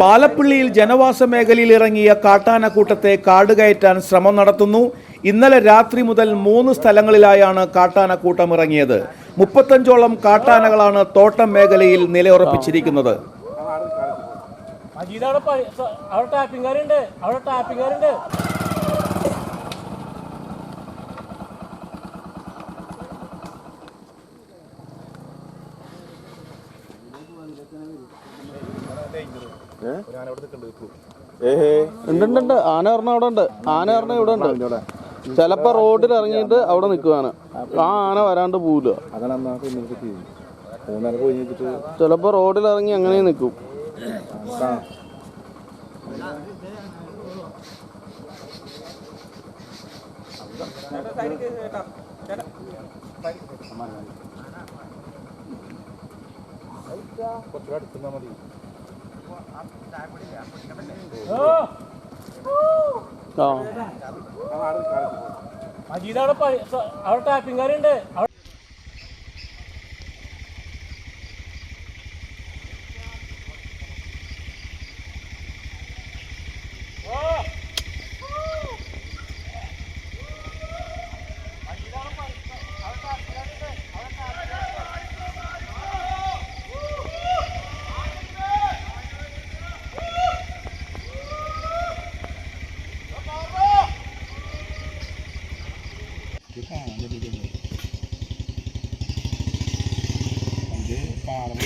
പാലപ്പിള്ളിയിൽ ജനവാസ മേഖലയിൽ ഇറങ്ങിയ കാട്ടാനക്കൂട്ടത്തെ കാടുകയറ്റാൻ ശ്രമം നടത്തുന്നു. ഇന്നലെ രാത്രി മുതൽ മൂന്ന് സ്ഥലങ്ങളിലായാണ് കാട്ടാനക്കൂട്ടം ഇറങ്ങിയത്. മുപ്പത്തഞ്ചോളം കാട്ടാനകളാണ് തോട്ടം മേഖലയിൽ നിലയുറപ്പിച്ചിരിക്കുന്നത്. Thank അവിടെ ഉണ്ട് ഉണ്ട് ഉണ്ട് ആന പറഞ്ഞ അവിടെ ഉണ്ട് ആന പറഞ്ഞ ഇവിടെ ഉണ്ട് ചിലപ്പോ റോഡിൽ ഇറങ്ങിയിട്ട് അവിടെ നിൽക്കുവാണ്. ആ ആന വരാണ്ട് പോവില്ല ചിലപ്പോ റോഡിൽ ഇറങ്ങി അങ്ങനെ നിൽക്കും. കുറച്ചുകൂടെ അടുത്തുനിന്നാ മതി. അവിടെ ടാപ്പിംഗ് സ- അവിടെ ടാപ്പിംഗുകാരുണ്ട് അവിടെ ഇത് പാടം